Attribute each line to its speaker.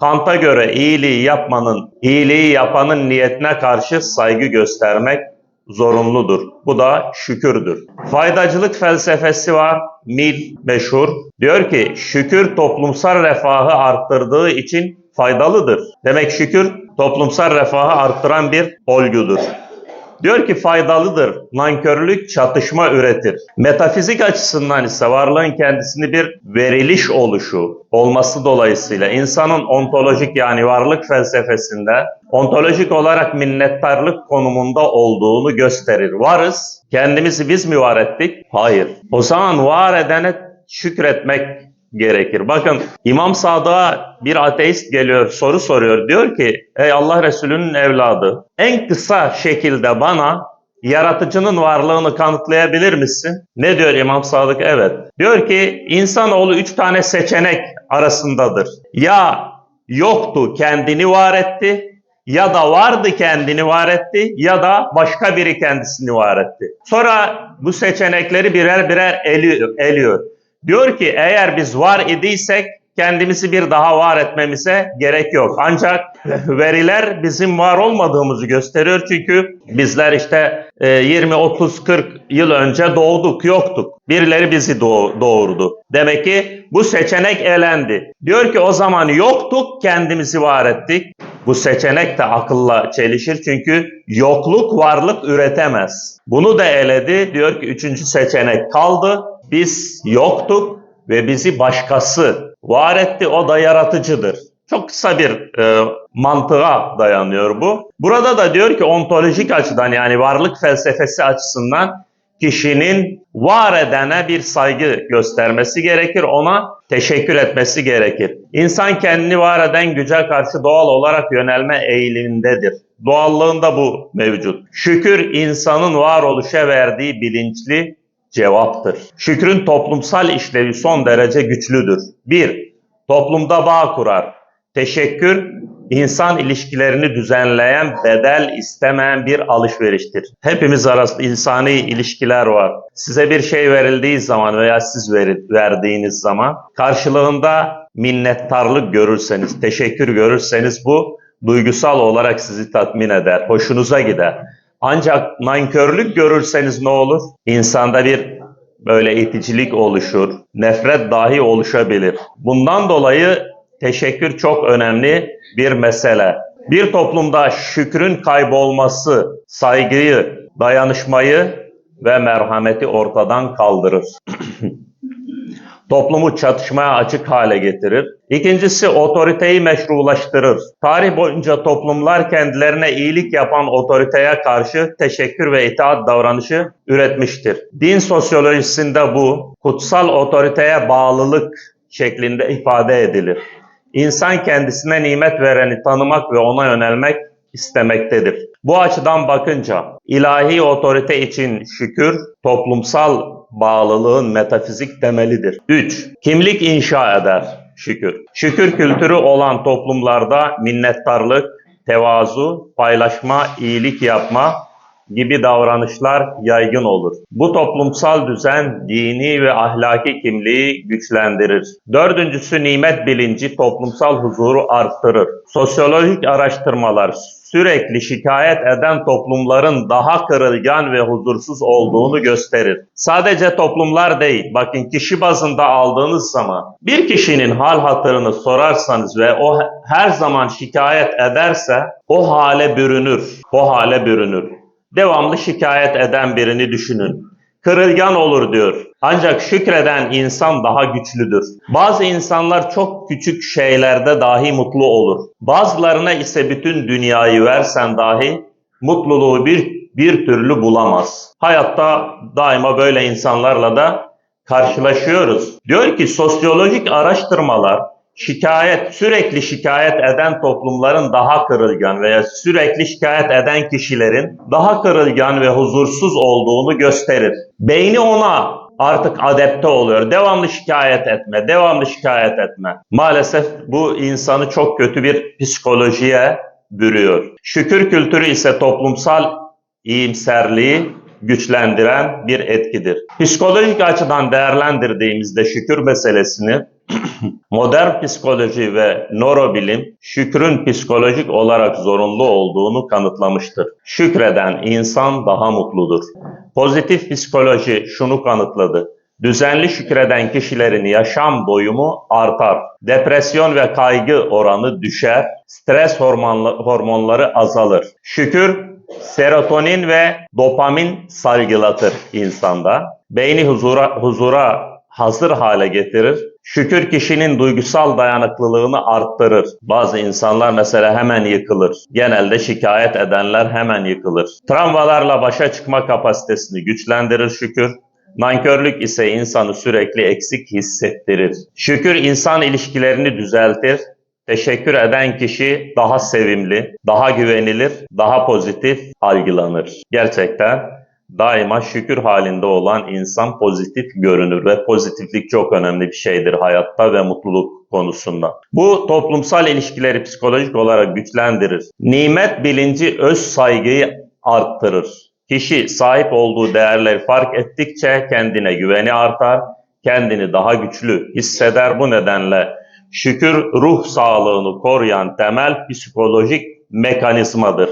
Speaker 1: Kant'a göre iyiliği yapmanın, iyiliği yapanın niyetine karşı saygı göstermek zorunludur. Bu da şükürdür. Faydacılık felsefesi var. Mil meşhur. Diyor ki şükür toplumsal refahı arttırdığı için faydalıdır. Demek şükür toplumsal refahı arttıran bir olgudur. Diyor ki faydalıdır. Nankörlük çatışma üretir. Metafizik açısından ise varlığın kendisini bir veriliş oluşu olması dolayısıyla insanın ontolojik yani varlık felsefesinde ontolojik olarak minnettarlık konumunda olduğunu gösterir. Varız. Kendimizi biz mi var ettik? Hayır. O zaman var edene şükretmek gerekir. Bakın İmam Sadık'a bir ateist geliyor soru soruyor. Diyor ki ey Allah Resulü'nün evladı en kısa şekilde bana yaratıcının varlığını kanıtlayabilir misin? Ne diyor İmam Sadık? Evet. Diyor ki insanoğlu üç tane seçenek arasındadır. Ya yoktu kendini var etti ya da vardı kendini var etti ya da başka biri kendisini var etti. Sonra bu seçenekleri birer birer eliyor. eliyor. Diyor ki eğer biz var idiysek kendimizi bir daha var etmemize gerek yok. Ancak veriler bizim var olmadığımızı gösteriyor çünkü bizler işte e, 20, 30, 40 yıl önce doğduk, yoktuk. Birileri bizi doğ- doğurdu. Demek ki bu seçenek elendi. Diyor ki o zaman yoktuk, kendimizi var ettik. Bu seçenek de akılla çelişir çünkü yokluk varlık üretemez. Bunu da eledi. Diyor ki üçüncü seçenek kaldı. Biz yoktuk ve bizi başkası var etti. O da yaratıcıdır. Çok kısa bir e, mantığa dayanıyor bu. Burada da diyor ki ontolojik açıdan yani varlık felsefesi açısından kişinin var edene bir saygı göstermesi gerekir, ona teşekkür etmesi gerekir. İnsan kendini var eden güce karşı doğal olarak yönelme eğilimindedir. Doğallığında bu mevcut. Şükür insanın varoluşa verdiği bilinçli cevaptır. Şükrün toplumsal işlevi son derece güçlüdür. 1. Toplumda bağ kurar. Teşekkür, insan ilişkilerini düzenleyen, bedel istemeyen bir alışveriştir. Hepimiz arasında insani ilişkiler var. Size bir şey verildiği zaman veya siz verdiğiniz zaman karşılığında minnettarlık görürseniz, teşekkür görürseniz bu duygusal olarak sizi tatmin eder, hoşunuza gider. Ancak nankörlük görürseniz ne olur? İnsanda bir böyle iticilik oluşur, nefret dahi oluşabilir. Bundan dolayı teşekkür çok önemli bir mesele. Bir toplumda şükrün kaybolması, saygıyı, dayanışmayı ve merhameti ortadan kaldırır. Toplumu çatışmaya açık hale getirir. İkincisi otoriteyi meşrulaştırır. Tarih boyunca toplumlar kendilerine iyilik yapan otoriteye karşı teşekkür ve itaat davranışı üretmiştir. Din sosyolojisinde bu kutsal otoriteye bağlılık şeklinde ifade edilir. İnsan kendisine nimet vereni tanımak ve ona yönelmek istemektedir. Bu açıdan bakınca ilahi otorite için şükür toplumsal bağlılığın metafizik temelidir. 3. Kimlik inşa eder şükür. Şükür kültürü olan toplumlarda minnettarlık, tevazu, paylaşma, iyilik yapma gibi davranışlar yaygın olur. Bu toplumsal düzen dini ve ahlaki kimliği güçlendirir. Dördüncüsü nimet bilinci toplumsal huzuru arttırır. Sosyolojik araştırmalar sürekli şikayet eden toplumların daha kırılgan ve huzursuz olduğunu gösterir. Sadece toplumlar değil, bakın kişi bazında aldığınız zaman bir kişinin hal hatırını sorarsanız ve o her zaman şikayet ederse o hale bürünür. O hale bürünür. Devamlı şikayet eden birini düşünün. Kırılgan olur diyor. Ancak şükreden insan daha güçlüdür. Bazı insanlar çok küçük şeylerde dahi mutlu olur. Bazılarına ise bütün dünyayı versen dahi mutluluğu bir bir türlü bulamaz. Hayatta daima böyle insanlarla da karşılaşıyoruz. Diyor ki sosyolojik araştırmalar şikayet, sürekli şikayet eden toplumların daha kırılgan veya sürekli şikayet eden kişilerin daha kırılgan ve huzursuz olduğunu gösterir. Beyni ona artık adapte oluyor. Devamlı şikayet etme, devamlı şikayet etme. Maalesef bu insanı çok kötü bir psikolojiye bürüyor. Şükür kültürü ise toplumsal iyimserliği güçlendiren bir etkidir. Psikolojik açıdan değerlendirdiğimizde şükür meselesini modern psikoloji ve nörobilim şükrün psikolojik olarak zorunlu olduğunu kanıtlamıştır. Şükreden insan daha mutludur. Pozitif psikoloji şunu kanıtladı. Düzenli şükreden kişilerin yaşam doyumu artar. Depresyon ve kaygı oranı düşer. Stres hormonla- hormonları azalır. Şükür serotonin ve dopamin salgılatır insanda. Beyni huzura, huzura hazır hale getirir. Şükür kişinin duygusal dayanıklılığını arttırır. Bazı insanlar mesela hemen yıkılır. Genelde şikayet edenler hemen yıkılır. Travmalarla başa çıkma kapasitesini güçlendirir şükür. Nankörlük ise insanı sürekli eksik hissettirir. Şükür insan ilişkilerini düzeltir. Teşekkür eden kişi daha sevimli, daha güvenilir, daha pozitif algılanır. Gerçekten daima şükür halinde olan insan pozitif görünür ve pozitiflik çok önemli bir şeydir hayatta ve mutluluk konusunda. Bu toplumsal ilişkileri psikolojik olarak güçlendirir. Nimet bilinci öz saygıyı arttırır. Kişi sahip olduğu değerleri fark ettikçe kendine güveni artar, kendini daha güçlü hisseder. Bu nedenle şükür ruh sağlığını koruyan temel psikolojik mekanizmadır.